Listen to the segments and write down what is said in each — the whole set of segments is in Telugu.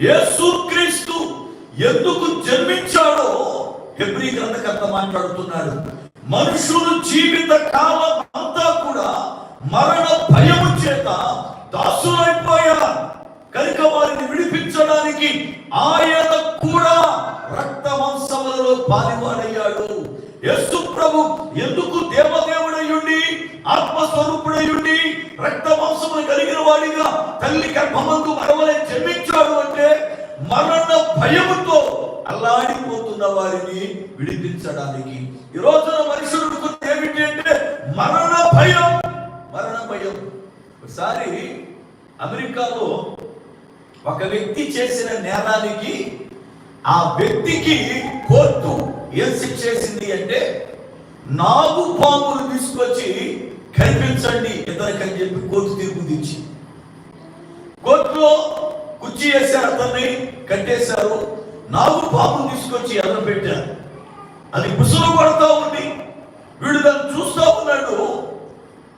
యేసుక్రీస్తు ఎందుకు జన్మించాడో హెబ్రి గ్రంథకర్త మాట్లాడుతున్నాడు మనుషులు జీవిత కాలం అంతా కూడా మరణ భయము చేత దాసులైపోయారు. కనుక వారిని విడిపించడానికి ఆయన కూడా రక్త మాంసములలో పాలివాడయ్యాడు. యేసు ప్రభు ఎందుకు దేవదేవుడయ్యుండి ఆత్మస్వరూపుడయ్యుండి రక్త మాంసములు కలిగిన వాడిగా తల్లి గర్భమందు మరవలే మరణ భయముతో అల్లాడిపోతున్న వారిని విడిపించడానికి. ఈ రోజున మనుషులు ఏమిటి అంటే మరణ భయం మరణ భయం. ఒకసారి అమెరికాలో ఒక వ్యక్తి చేసిన నేరానికి ఆ వ్యక్తికి కోర్టు ఏం శిక్ష చేసింది అంటే నాగు పాములు తీసుకొచ్చి కనిపించండి ఇతనికని చెప్పి కోర్టు తీర్పు తెచ్చి కోర్టులో కుర్చీ వేశారు అతన్ని కట్టేశారు. నాకు పాపం తీసుకొచ్చి ఎర్ర పెట్టారు అది ముసులు పడతా ఉంది. వీడు దాన్ని చూస్తూ ఉన్నాడు.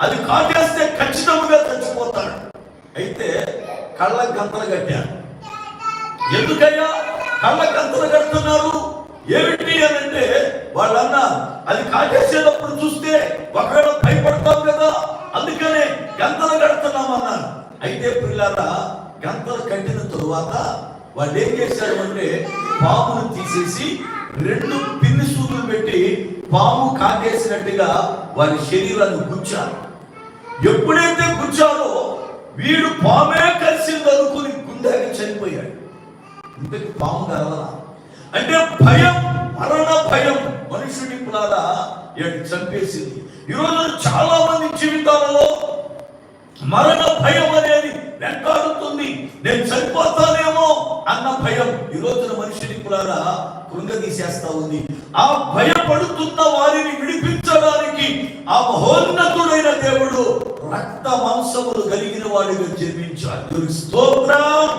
అది కాటేస్తే ఖచ్చితంగా చచ్చిపోతాడు. అయితే కళ్ళ గంతలు కట్టారు. ఎందుకయ్యా? కళ్ళ గంతలు కడుతున్నారు. ఏమిటి అని అంటే వాళ్ళన్న అది కాటేసేటప్పుడు చూస్తే ఒకవేళ భయపడతాం కదా అందుకనే గంతలు కడుతున్నామన్నారు అయితే పిల్లరా గంతలు కట్టిన తరువాత వాళ్ళు ఏం చేశారు అంటే పామును తీసేసి రెండు పిన్ని సూదులు పెట్టి పాము కాటేసినట్టుగా వారి శరీరాన్ని గుచ్చారు. ఎప్పుడైతే గుచ్చారో వీడు పామే కలిసింది అనుకుని గుండెకి చనిపోయాడు. ఇంతకు పాము కలవలా అంటే భయం మరణ భయం మనుషుడి పులాల ఇటు చంపేసింది. ఈరోజు చాలా మంది జీవితాలలో మరణ భయం అనేది నేను చనిపోతానేమో అన్న భయం ఈ రోజున మనిషిని కులారా కృంగదీసేస్తా ఉంది. ఆ భయపడుతున్న వారిని విడిపించడానికి ఆ మహోన్నతుడైన దేవుడు రక్త మాంసములు కలిగిన వాడిగా జన్మించాడు. స్తోత్రం.